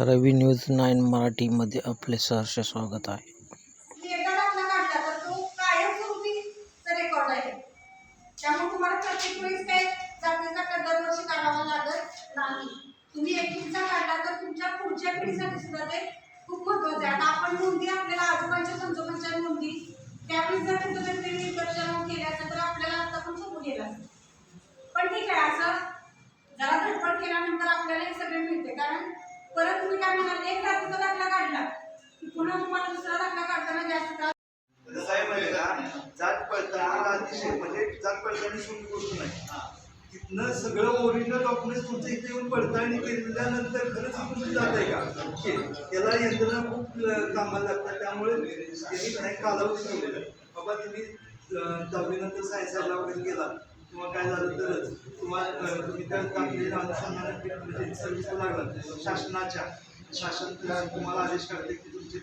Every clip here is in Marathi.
रवी न्यूज नाईन मराठीमध्ये आपले सहर्ष स्वागत आहे. त्यामुळे तुम्हाला प्रत्येक वेळेस काय काढावा लागत नाही. तुम्ही काढला तर तुमच्या पुढच्या पिढीसाठी सुद्धा ते खूप महत्वाचं आहे. आता आपण नोंदी आपल्याला आजोबांच्या संजोबांच्या नोंदी त्यावेळेस जर कुठं तरी दर्शन केले असेल तर आपल्याला आता पण सोपं गेलं असतं. पण ठीक आहे असं जरा धडपड केल्यानंतर आपल्याला हे सगळे मिळते कारण परत तुम्ही काय म्हणाल एक जातीचा दाखला काढला की पुन्हा तुम्हाला दुसरा जास्त त्रास कसं आहे माहिती का जात पडताना अतिशय म्हणजे जात सोपी गोष्ट नाही. तिथनं सगळं ओरिजिनल डॉक्युमेंट्स तुमचं इथे येऊन पडताळणी केल्यानंतर खरंच ही जात आहे का? त्याला यंत्रणा खूप कामाला लागतात. त्यामुळे त्यांनी काही कालावधी ठेवलेला बाबा तुम्ही दहावीनंतर सायन्सला वगैरे गेला. किंवा काय झालं तरच. तुम्हाला तुम्ही त्या टाकलेल्या अनुषंगाने म्हणजे सर्व्हिसला लागला शासनाच्या. शासन तुम्हाला आदेश करते की तुमची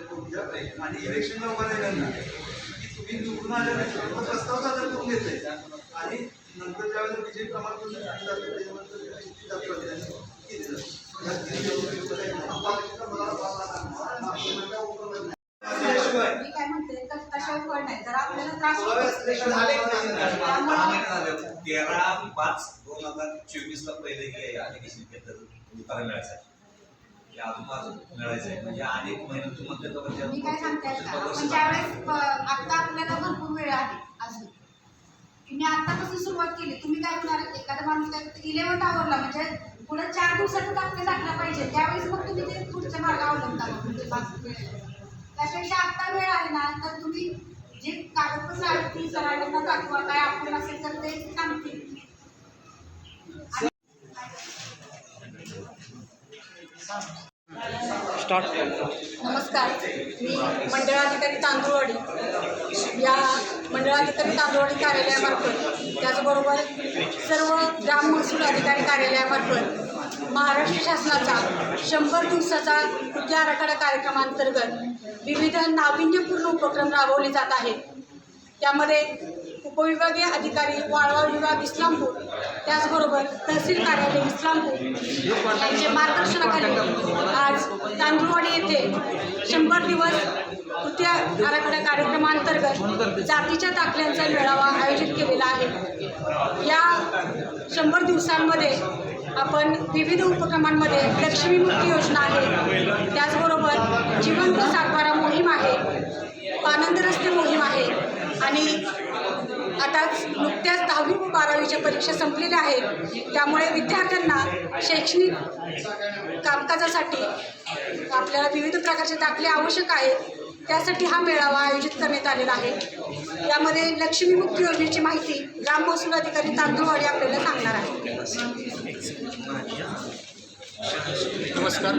करून द्या. आणि इलेक्शनला उभा राहिल्यानंतर की तुम्ही निवडून आल्यानंतर तो प्रस्ताव सादर करून घेत आणि नंतर ज्यावेळेला विजय प्रमाणपत्र तर पाच दोन हजार चोवीस ला पहिले हे ऍप्लिकेशन केलं मिळायचं. आहे हे मिळायचं आहे म्हणजे अनेक महिने तुम्हाला त्याच्यावर मी काय सांगते का आपण ज्यावेळेस अं, आता आपल्याला भरपूर वेळ आहे अजून. की मी आतापासून सुरुवात केली? तुम्ही काय होणार एखादा माणूस काय इलेव्हन आवरला म्हणजे पुढे चार दिवसातच आपले दाखला पाहिजे. त्यावेळेस मग तुम्ही ते पुढच्या मार्ग अवलंबता म्हणजे. त्यापेक्षा आता वेळ आहे ना तर तुम्ही जे कागदपत्र आहेत ती सरांना दाखवा. काय आपण असेल तर ते सांगतील. नमस्कार. मी मंडळाधिकारी तांदूळवाडी. या मंडळाधिकारी तांदूळवाडी कार्यालयामार्फत त्याचबरोबर सर्व ग्राम महसूल अधिकारी कार्यालयामार्फत महाराष्ट्र शासनाचा शंभर दिवसाचा कृती आराखडा कार्यक्रमांतर्गत विविध नाविन्यपूर्ण उपक्रम राबवले जात आहेत. त्यामध्ये उपविभागीय अधिकारी वाळवा विभाग इस्लामपूर त्याचबरोबर तहसील कार्यालय इस्लामपूर यांचे मार्गदर्शनाखाली तांदूळवाडी येथे शंभर दिवस कृती आराखडा कार्यक्रमांतर्गत जातीच्या दाखल्यांचा मेळावा आयोजित केलेला आहे. या शंभर दिवसांमध्ये आपण विविध उपक्रमांमध्ये लक्ष्मीमुक्ती योजना आहे. त्याचबरोबर जिवंत सातबारा मोहीम आहे. आनंद रस्ते मोहीम आहे. आणि आताच नुकत्याच दहावी व बारावीच्या परीक्षा संपलेल्या आहेत. त्यामुळे विद्यार्थ्यांना शैक्षणिक कामकाजासाठी आपल्याला विविध प्रकारचे दाखले आवश्यक आहेत. त्यासाठी हा मेळावा आयोजित करण्यात आलेला आहे. यामध्ये लक्ष्मीमुक्ती योजनेची माहिती ग्राम महसूल अधिकारी तांदूळवाडी आपल्याला सांगणार आहे. नमस्कार.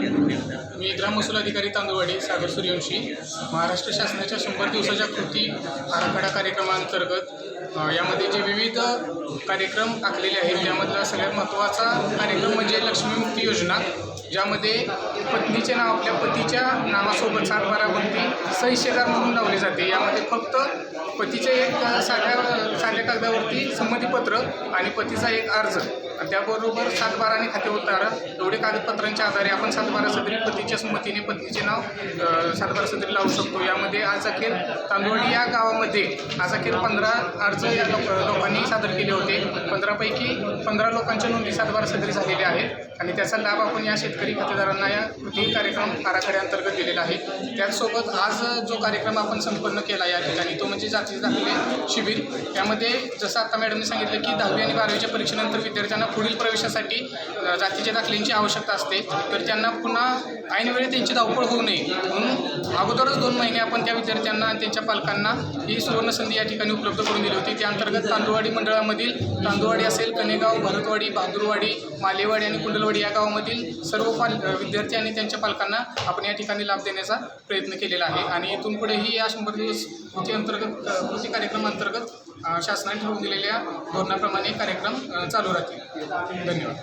मी ग्राम महसूल अधिकारी तांदूळवाडी सागर सूर्यवंशी. महाराष्ट्र शासनाच्या शंभर दिवसाच्या कृती आराखडा कार्यक्रमांतर्गत यामध्ये जे विविध कार्यक्रम आखलेले आहेत त्यामधला सगळ्यात महत्त्वाचा कार्यक्रम म्हणजे लक्ष्मीमुक्ती योजना ज्यामध्ये पत्नीचे नाव आपल्या पतीच्या नावासोबत सातबारावरती सहिष्येदार म्हणून लावली जाते. यामध्ये फक्त पतीचे एक साध्या साध्या कागदावरती संमतीपत्र आणि पतीचा एक अर्ज. त्याबरोबर सातबारा आणि खाते उतारा. एवढे कागदपत्रांच्या आधारे आपण सातबारा सदरी पतीच्या संमतीने पत्नीचे नाव सातबारा सदरी लावू शकतो. यामध्ये आज अखेर तांदोळी या गावामध्ये आज अखेर पंधरा अर्ज या लोक लोकांनी सादर केले होते. पंधरापैकी पंधरा लोकांच्या नोंदी सातबारा सदरी झालेल्या आहेत. आणि त्याचा लाभ आपण या शेतकरी खातेदारांना या कृती कार्यक्रम आराखड्याअंतर्गत दिलेला आहे. त्याचसोबत आज जो कार्यक्रम आपण संपन्न केला या ठिकाणी तो म्हणजे जाती दाखले शिबिर. त्यामध्ये जसं आता मॅडमने सांगितलं की दहावी आणि बारावीच्या परीक्षेनंतर विद्यार्थ्यांना पुढील प्रवेशासाठी जातीच्या दाखल्यांची आवश्यकता असते. तर त्यांना पुन्हा ऐनवेळी त्यांची धावपळ होऊ नये. म्हणून अगोदरच दोन महिने आपण त्या विद्यार्थ्यांना आणि त्यांच्या पालकांना ही सुवर्ण संधी या ठिकाणी उपलब्ध करून दिली होती. तिथे अंतर्गत तांदूळवाडी मंडळामधील तांदूळवाडी असेल कनेगाव भरतवाडी भादुरवाडी मालेवाडी आणि कुंडलवाडी या गावामधील सर्व पाल विद्यार्थी आणि त्यांच्या पालकांना आपण या ठिकाणी लाभ देण्याचा प्रयत्न केलेला आहे. आणि इथून पुढेही या शंभर दिवस कृती अंतर्गत कृती कार्यक्रमांतर्गत शासनाने ठरवून दिलेल्या धोरणाप्रमाणे कार्यक्रम चालू राहतील. धन्यवाद.